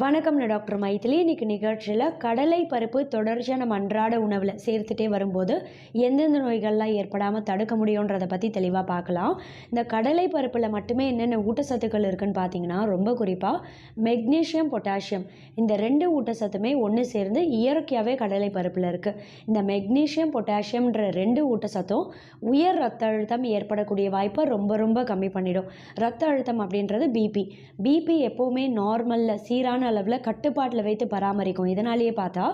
வணக்கம் நான் டாக்டர் மைத்திலி இன்னைக்கு நிகழ்ச்சியில் கடலை பருப்பு தொடர்ச்சியாக நம்ம அன்றாட உணவில் சேர்த்துட்டே வரும்போது எந்தெந்த நோய்கள்லாம் ஏற்படாமல் தடுக்க முடியுன்றதை பற்றி தெளிவாக பார்க்கலாம். இந்த கடலை பருப்பில் மட்டுமே என்னென்ன ஊட்டச்சத்துக்கள் இருக்குன்னு பார்த்தீங்கன்னா ரொம்ப குறிப்பாக மெக்னீஷியம் பொட்டாசியம். இந்த ரெண்டு ஊட்டச்சத்துமே ஒன்று சேர்ந்து இயற்கையாகவே கடலை பருப்பில் இருக்குது இந்த மெக்னீஷியம் பொட்டாசியம்ன்ற ரெண்டு ஊட்டச்சத்தும் உயர் ரத்த அழுத்தம் ஏற்படக்கூடிய வாய்ப்பை ரொம்ப ரொம்ப கம்மி பண்ணிடும். ரத்த அழுத்தம் அப்படின்றது பிபி பிபி எப்போவுமே நார்மலில் சீரான அளவில் கட்டுப்பாட்டில் வைத்து பராமரிக்கும். இதனாலேயே பார்த்தா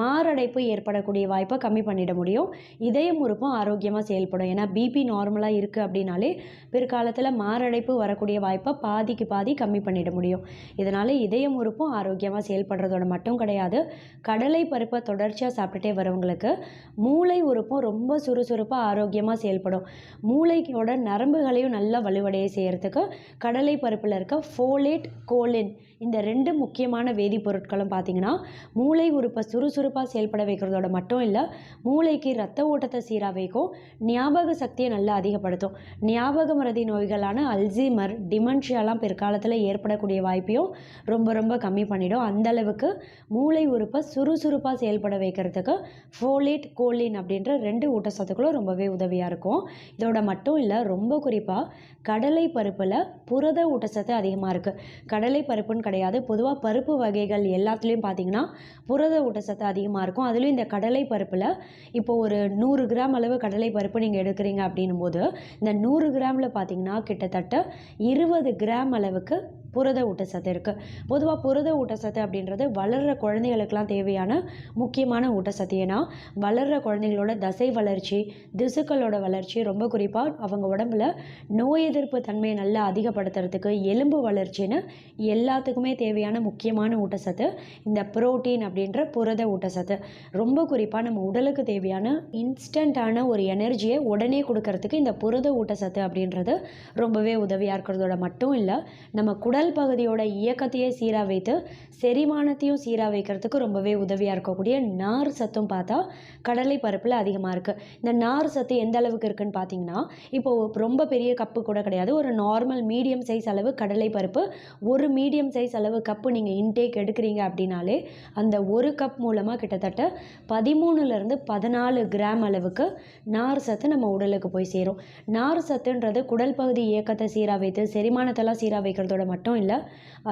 மாரடைப்பு ஏற்படக்கூடிய வாய்ப்பை கம்மி பண்ணிட முடியும். இதயம் உறுப்பும் ஆரோக்கியமாக செயல்படும். ஏன்னா பிபி நார்மலாக இருக்குது அப்படின்னாலே பிற்காலத்தில் மாரடைப்பு வரக்கூடிய வாய்ப்பை பாதிக்கு பாதி கம்மி பண்ணிட முடியும். இதனால் இதயம் உறுப்பும் ஆரோக்கியமாக செயல்படுறதோட மட்டும் கிடையாது. கடலை பருப்பை தொடர்ச்சியாக சாப்பிட்டுட்டே வரவங்களுக்கு மூளை உறுப்பும் ரொம்ப சுறுசுறுப்பாக ஆரோக்கியமாக செயல்படும். மூளையோட நரம்புகளையும் நல்லா வலுவடைய செய்கிறதுக்கு கடலை பருப்பில் இருக்க ஃபோலேட் கோலின் இந்த ரெண்டு முக்கியமான வேதிப்பொருட்களும் பார்த்தீங்கன்னா மூளை உறுப்பை சுறுசுறுப்பாக செயல்பட வைக்கிறதோட மட்டும் இல்லை மூளைக்கு ரத்த ஓட்டத்தை சீராக வைக்கும் ஞாபக சக்தியை நல்லா அதிகப்படுத்தும். ஞாபக மறதி நோய்களான அல்சீமர் டிமென்ஷியாலாம் பிற்காலத்தில் ஏற்படக்கூடிய வாய்ப்பையும் ரொம்ப ரொம்ப கம்மி பண்ணிடும். அந்த அளவுக்கு மூளை உறுப்பை சுறுசுறுப்பாக செயல்பட வைக்கிறதுக்கு ஃபோலேட் கோலின் அப்படின்ற ரெண்டு ஊட்டச்சத்துக்களும் ரொம்பவே உதவியாக இருக்கும். இதோட மட்டும் இல்லை ரொம்ப குறிப்பாக கடலை பருப்பில் புரத ஊட்டச்சத்து அதிகமாக இருக்குது கடலை பருப்புன்னு கிடையாது பொதுவாக பருப்பு வகைகள் எல்லாத்துலேயும் பார்த்தீங்கன்னா புரத ஊட்டச்சத்து அதிகமாக இருக்கும். அதுலேயும் இந்த கடலை பருப்பில் இப்போ ஒரு நூறு கிராம் அளவு கடலை பருப்பு நீங்கள் எடுக்கிறீங்க அப்படின்னும் போது இந்த நூறு கிராமில் பார்த்தீங்கன்னா கிட்டத்தட்ட இருபது கிராம் அளவுக்கு புரத ஊட்டச்சத்து இருக்குது பொதுவாக புரத ஊட்டச்சத்து அப்படின்றது வளர்கிற குழந்தைகளுக்கெல்லாம் தேவையான முக்கியமான ஊட்டச்சத்து. ஏன்னா வளர்கிற குழந்தைகளோட தசை வளர்ச்சி திசுக்களோட வளர்ச்சி ரொம்ப குறிப்பாக அவங்க உடம்புல நோய் எதிர்ப்பு தன்மையை நல்லா அதிகப்படுத்துறதுக்கு எலும்பு வளர்ச்சின்னு எல்லாத்துக்குமே தேவையான முக்கியமான ஊட்டச்சத்து. இந்த புரோட்டீன் அப்படின்ற புரத ஊட்டச்சத்து. ரொம்ப குறிப்பாக நம்ம உடலுக்கு தேவையான இன்ஸ்டண்ட்டான ஒரு எனர்ஜியை உடனே கொடுக்கறதுக்கு இந்த புரத ஊட்டச்சத்து அப்படின்றது ரொம்பவே உதவியாக இருக்கிறதோட மட்டும் இல்லை நம்ம குடல் உடல் பகுதியோட இயக்கத்தையே சீராக வைத்து செரிமானத்தையும் சீராக வைக்கிறதுக்கு ரொம்பவே உதவியாக இருக்கக்கூடிய நார் சத்தும் பார்த்தா கடலை பருப்பில் அதிகமாக இருக்குது இந்த நார் சத்து எந்த அளவுக்கு இருக்குன்னு பார்த்தீங்கன்னா இப்போது ரொம்ப பெரிய கப்பு கூட கிடையாது. ஒரு நார்மல் மீடியம் சைஸ் அளவு கடலை பருப்பு ஒரு மீடியம் சைஸ் அளவு கப்பு நீங்கள் இன்டேக் எடுக்கிறீங்க அப்படின்னாலே அந்த ஒரு கப் மூலமாக கிட்டத்தட்ட பதிமூணுலேருந்து பதினாலு கிராம் அளவுக்கு நார் சத்து நம்ம உடலுக்கு போய் சேரும். நார் சத்துன்றது குடல் பகுதி இயக்கத்தை சீராக வைத்து செரிமானத்தெல்லாம் சீராக வைக்கிறதோட மட்டும் இல்லை.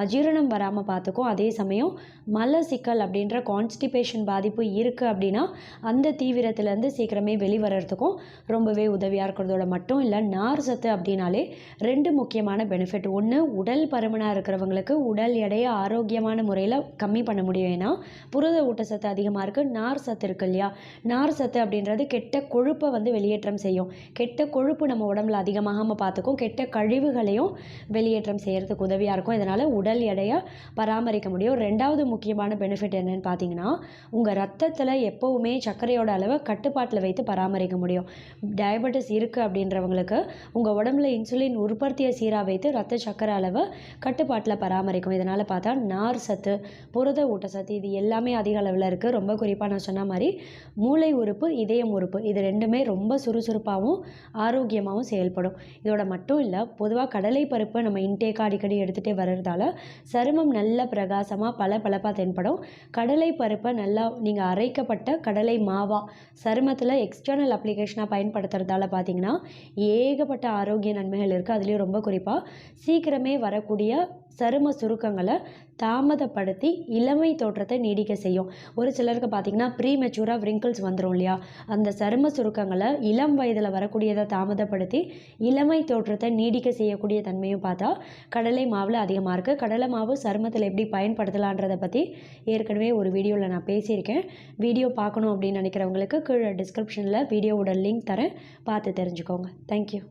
அஜீரணம் வராமல் பார்த்துக்கும் அதே சமயம் மல சிக்கல் அப்படின்ற கான்ஸ்டிபேஷன் பாதிப்பு இருக்குது அப்படின்னா அந்த தீவிரத்துலேருந்து சீக்கிரமே வெளிவரத்துக்கும் ரொம்பவே உதவியாக இருக்கிறதோட மட்டும் இல்லை நார் சத்து அப்படின்னாலே ரெண்டு முக்கியமான பெனிஃபிட் ஒன்று உடல் பருமனாக இருக்கிறவங்களுக்கு உடல் எடையை ஆரோக்கியமான முறையில் கம்மி பண்ண முடியும். ஏன்னா புரத ஊட்டச்சத்து அதிகமாக இருக்குது நார் சத்து இருக்கு இல்லையா? நார் சத்து அப்படின்றது கெட்ட கொழுப்பை வந்து வெளியேற்றம் செய்யும். கெட்ட கொழுப்பு நம்ம உடம்புல அதிகமாகாமல் பார்த்துக்கும் கெட்ட கழிவுகளையும் வெளியேற்றம் செய்கிறதுக்கு உதவியாக இருக்கும். இதனால் உடல் எடையை பராமரிக்க முடியும். ரெண்டாவது முக்கியமான பெனிஃபிட் என்னென்னு பார்த்தீங்கன்னா உங்கள் ரத்தத்தில் எப்போவுமே சர்க்கரையோட அளவை கட்டுப்பாட்டில் வைத்து பராமரிக்க முடியும். டயபெட்டிஸ் இருக்குது அப்படின்றவங்களுக்கு உங்கள் உடம்புல இன்சுலின் உற்பத்தியை சீராக வைத்து ரத்த சர்க்கரை அளவை கட்டுப்பாட்டில் பராமரிக்கும். இதனால் பார்த்தா நார் சத்து புரத ஊட்டச்சத்து இது எல்லாமே அதிக அளவில் இருக்குது ரொம்ப குறிப்பாக நான் சொன்ன மாதிரி மூளை உறுப்பு இதயம் உறுப்பு இது ரெண்டுமே ரொம்ப சுறுசுறுப்பாகவும் ஆரோக்கியமாகவும் செயல்படும். இதோட மட்டும் இல்லை பொதுவாக கடலை பருப்பு நம்ம இன்டேக்காக அடிக்கடி எடுத்துகிட்டு வர்றதால சருமம் நல்ல பிரகாசமாக பல பளப்பாக தென்படும். கடலை பருப்பை நல்லா நீங்கள் அரைக்கப்பட்ட கடலை மாவா சருமத்தில் எக்ஸ்டர்னல் அப்ளிகேஷனாக பயன்படுத்துறதால பார்த்தீங்கன்னா ஏகப்பட்ட ஆரோக்கிய நன்மைகள் இருக்குது அதுலேயும் ரொம்ப குறிப்பாக சீக்கிரமே வரக்கூடிய சரும சுருக்கங்களை தாமதப்படுத்தி இளமை தோற்றத்தை நீடிக்க செய்யும். ஒரு சிலருக்கு பார்த்தீங்கன்னா ப்ரீ மெச்சூராக விரிங்கிள்ஸ் வந்துடும் இல்லையா? அந்த சரும சுருக்கங்களை இளம் வயதில் வரக்கூடியதை தாமதப்படுத்தி இளமை தோற்றத்தை நீடிக்க செய்யக்கூடிய தன்மையும் பார்த்தா கடலை மாவில் அதிகமாக இருக்குது கடலை மாவு சருமத்தில் எப்படி பயன்படுத்தலான்றதை பற்றி ஏற்கனவே ஒரு வீடியோவில் நான் பேசியிருக்கேன். வீடியோ பார்க்கணும் அப்படின்னு நினைக்கிறவங்களுக்கு கீழே டிஸ்கிரிப்ஷனில் வீடியோவோட லிங்க் தரேன். பார்த்து தெரிஞ்சுக்கோங்க. தேங்க்யூ